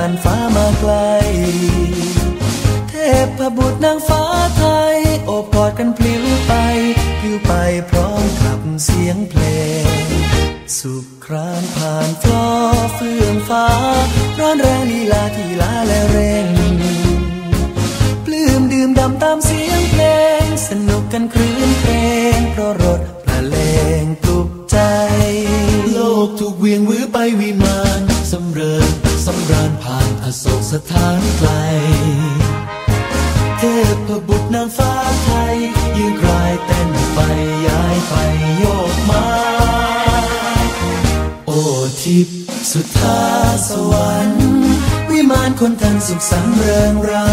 ลันฟ้ามาไกล เทพบุตรนางฟ้าไทย โอบกอดกันพลิ้วไปพลิ้วไปพร้อมกับเสียงเพลง สุขครานผ่านฟลอเฟื่องฟ้า ร้อนแรงลีลาที่ลาและเร่ง ปลื้มดื่มดำตามเสียงเพลง สนุกกันครื้นเพลงเพราะรถประเลงปลุกใจ โลกถูกเวียงวือไปวิมานสำเริญ สำราญผ่านอโศกสถานไกล เทพบุตรนางฟ้าไทย ยืนกรายเต้นไปย้ายไปโยกมา โอทิพสุดท้าสวรรค์ วิมานคนทันสุขสันเริงรา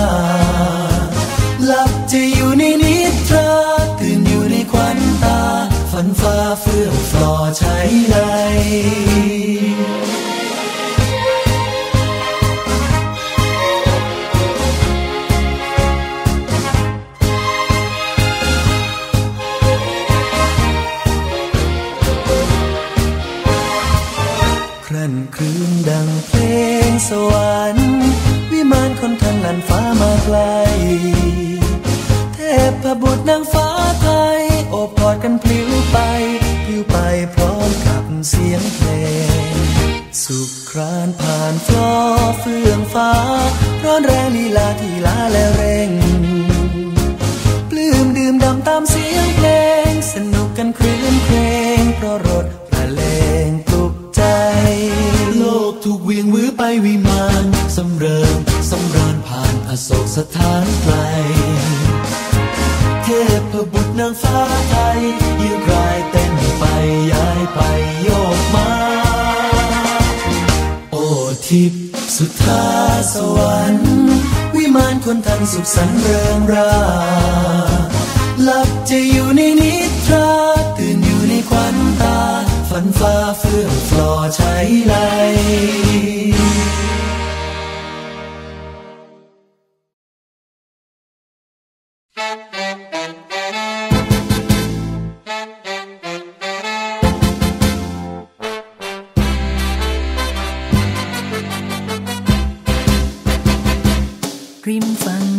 บุต สวรรค์ วิมานคนทันสุขสันเริงราหลับจะอยู่ในนิทราตื่นอยู่ในควันตา ฝันฟ้าเฟื่องฟลอใช้ไหล screaming fun.